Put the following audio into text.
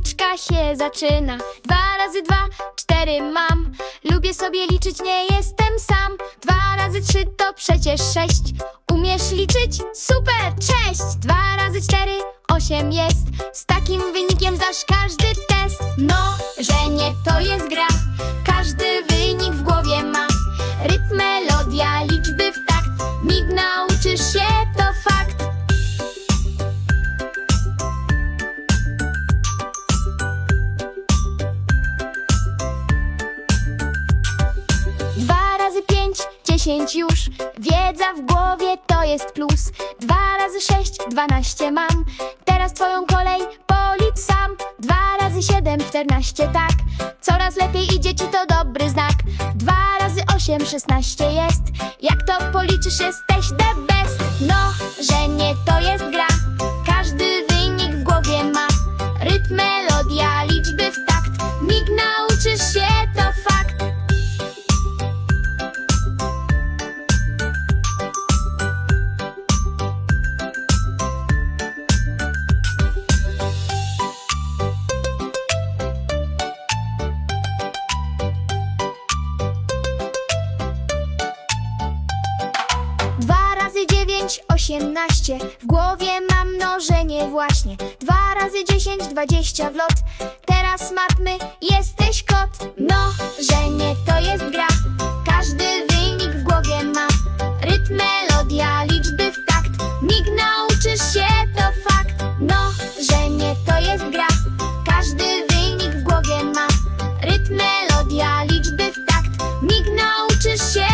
gra się zaczyna. Dwa razy dwa, cztery mam. Lubię sobie liczyć, nie jestem sam. Dwa razy trzy to przecież sześć. Umiesz liczyć? Super, cześć! Dwa razy cztery, osiem jest. Z takim wynikiem zdasz każdy test. No, że nie to jest gra. Każdy wynik w głowie ma. Rytm, melodia, liczby w takt. Mig nauczysz się, dziesięć już. Wiedza w głowie to jest plus. Dwa razy sześć, dwanaście mam. Teraz twoją kolej, policz sam. Dwa razy siedem, czternaście tak. Coraz lepiej idzie ci to dobry znak. Dwa razy osiem, szesnaście jest. Jak to policzysz, jesteś the best. No, że nie to jest gra. Każdy wynik w głowie ma. Rytm, melodia, liczby w takt. Mig nauczysz się, dziesięć, osiemnaście. W głowie mam mnożenie właśnie. Dwa razy dziesięć, dwadzieścia w lot. Teraz matmy, jesteś kot. Mnożenie to jest gra. Każdy wynik w głowie ma. Rytm, melodia, liczby w takt. Nig nauczysz się, to fakt. Mnożenie to jest gra. Każdy wynik w głowie ma. Rytm, melodia, liczby w takt. Nig nauczysz się